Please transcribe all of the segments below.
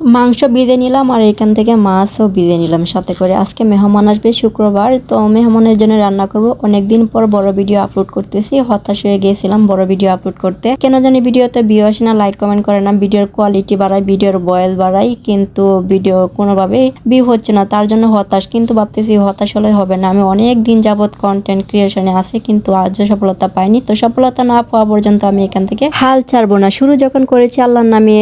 মাংস বিদে নিলাম আর এখান থেকে মাছও বিদে নিলাম সাথে করে। আজকে মেহমান আসবে শুক্রবার, তো মেহমানের জন্য রান্না করব। অনেকদিন পর বড় ভিডিও আপলোড করতেছি, হতাশ হয়ে গিয়েছিলাম বড় ভিডিও আপলোড করতে। কেন জানি ভিডিওতে ভিউ আসে না লাইক কমেন্ট করে না। ভিডিওর কোয়ালিটি বাড়াই ভিডিওর বয়েস বাড়াই কিন্তু ভিডিও কোনোভাবে ভিউ হচ্ছে না। তার জন্য হতাশ, কিন্তু ভাবতেছি হতাশ হলে হবে না। আমি অনেক দিন যাবত কন্টেন্ট ক্রিয়েশনে আছে, কিন্তু আজও সফলতা পাইনি। তো সফলতা না পাওয়া পর্যন্ত আমি এখান থেকে হাল ছাড়বো না। শুরু যখন করেছি আল্লাহর নামে,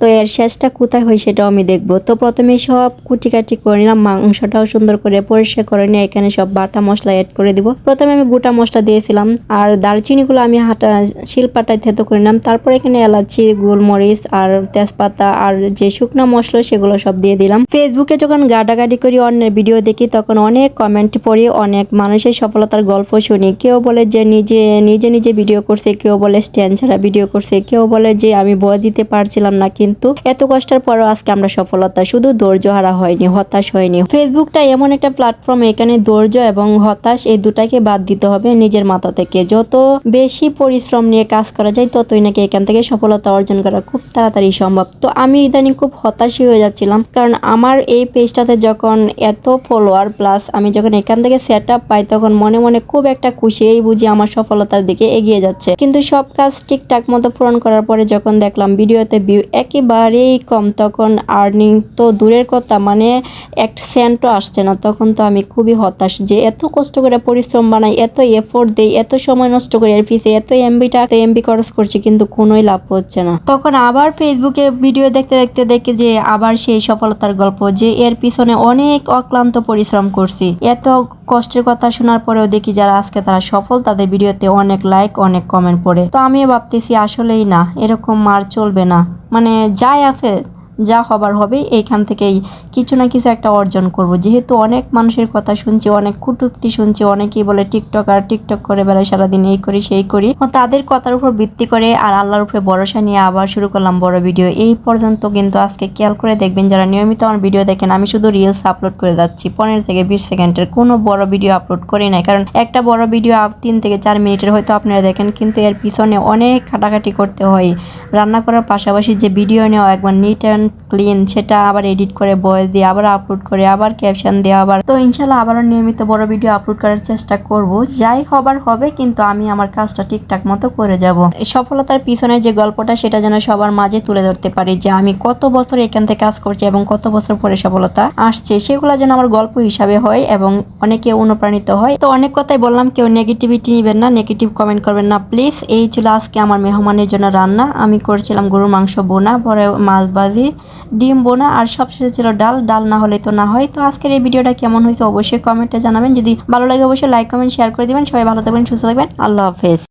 তো এর শেষটা কোথায় হয় সেটাও আমি দেখব। তো প্রথমে সব কুটি কাটি করে নিলাম, মাংসটাও সুন্দর করে পরিষ্কার করে নিয়ে এখানে সব বাটা মশলা অ্যাড করে দিব। প্রথমে আমি গোটা মশলা দিয়েছিলাম, আর দারচিনিগুলো আমি হাঁটা শিলপাটায় থেতো করে নিলাম। তারপর এখানে এলাচি, গোলমরিচ, আর তেজপাতা, আর যে শুকনো মশলা, সেগুলো সব দিয়ে দিলাম। ফেসবুকে যখন গাডাগাডি করি, অন্যের ভিডিও দেখি, তখন অনেক কমেন্ট পড়ি, অনেক মানুষের সফলতার গল্প শুনি। কেউ বলে যে নিজে নিজে নিজে ভিডিও করছে, কেউ বলে স্ট্যান্ড ছাড়া ভিডিও করছে, কেউ বলে যে আমি বয় দিতে পারছিলাম না, কিন্তু এত কষ্টের পরও আজকে আমরা সফলতা। শুধু ধৈর্য হারা হয়নি, হতাশ হয়নি। ফেসবুকটা এমন একটা প্ল্যাটফর্ম এখানে ধৈর্য এবং হতাশ এই দুটাকে বাদ দিতে হবে নিজের মাথা থেকে। যত বেশি পরিশ্রম নিয়ে কাজ করা যায়, ততই নাকি এখান থেকে সফলতা অর্জন করা খুব তাড়াতাড়ি সম্ভব। তো আমি ইদানিং খুব হতাশই হয়ে যাচ্ছিলাম, কারণ আমার এই পেজটাতে যখন এত ফলোয়ার প্লাস আমি যখন এখান থেকে সেট আপ পাই, তখন মনে মনে খুব একটা খুশি এই বুঝি আমার সফলতার দিকে এগিয়ে যাচ্ছে। কিন্তু সব কাজ ঠিকঠাক মতো পূরণ করার পরে যখন দেখলাম ভিডিওতে ভিউ একেবারেই কম, তখন আর্নিং তো দূরের কথা মানে এক সেন্টও আসছে না, তখন তো আমি খুবই হতাশ যে এত কষ্ট করে পরিশ্রম বানাই, এত এফোর্ট দেই, এত সময় নষ্ট করে এর পিছে এত এমবিটা এমবি খরচ করছি, কিন্তু কোনোই লাভ হচ্ছে না। তখন আবার ফেসবুকে ভিডিও দেখতে দেখতে দেখি যে আবার সেই সফলতার গল্প যে এর পিছনে অনেক অক্লান্ত পরিশ্রম করছি। এত কষ্টের কথা শোনার পরেও দেখি যারা আজকে তারা সফল, তাদের ভিডিওতে অনেক লাইক অনেক কমেন্ট পড়ে। তো আমি ভাবতেছি আসলেই না, এরকম মার চলবে না। মানে যাই আছে যা হবার হবে, এইখান থেকেই কিছু না কিছু একটা অর্জন করব। যেহেতু অনেক মানুষের কথা শুনছি, অনেক কুটুক্তি শুনছি, অনেকেই বলে টিকটক আর টিকটক করে বেড়ায়, সারাদিন এই করি, সেই করি। তাদের কথার উপর ভিত্তি করে আর আল্লাহর উপরে ভরসা নিয়ে আবার শুরু করলাম বড় ভিডিও। এই পর্যন্ত কিন্তু আজকে খেয়াল করে দেখবেন, যারা নিয়মিত আমার ভিডিও দেখেন, আমি শুধু রিলস আপলোড করে যাচ্ছি, পনেরো থেকে বিশ সেকেন্ডের। কোনো বড় ভিডিও আপলোড করি নাই, কারণ একটা বড় ভিডিও তিন থেকে চার মিনিটের হয়তো আপনারা দেখেন, কিন্তু এর পিছনে অনেক খাটাখাটি করতে হয়। রান্না করার পাশাপাশি যে ভিডিও নেওয়া, একবার নিট অ্যান্ড ক্লিন সেটা আবার এডিট করে বয়স দিয়ে আবার আপলোড করে, আবার ক্যাপশন দিয়ে আবার। তো ইনশাল্লাহ আবারও নিয়মিত বড় ভিডিও আপলোড করার চেষ্টা করব। যাই হবার হবে, কিন্তু আমি আমার কাজটা ঠিকঠাক মতো করে যাব। সফলতার পিছনের যে গল্পটা, সেটা যেন সবার মাঝে তুলে ধরতে পারি যে আমি কত বছর এখান থেকে কাজ করছি এবং কত বছর পরে সফলতা আসছে। সেগুলো যেন আমার গল্প হিসাবে হয় এবং অনেকে অনুপ্রাণিত হয়। তো অনেক কথাই বললাম, কেউ নেগেটিভিটি নেবেন না নেগেটিভ কমেন্ট করবেন না। প্লিজ এই ছিল আজকে আমার মেহমানের জন্য রান্না। আমি করছিলাম গরুর মাংস বোনা, পরে মাছ ভাজি ডিম, বোনা আর সবশেষে ছিল ডাল। ডাল না হলে তো না হয়। তো আজকের এই ভিডিওটা কেমন হয়েছে অবশ্যই কমেন্টে জানাবেন। যদি ভালো লাগে, অবশ্যই লাইক কমেন্ট শেয়ার করে দিবেন। সবাই ভালো থাকবেন, সুস্থ থাকবেন। আল্লাহ হাফেজ।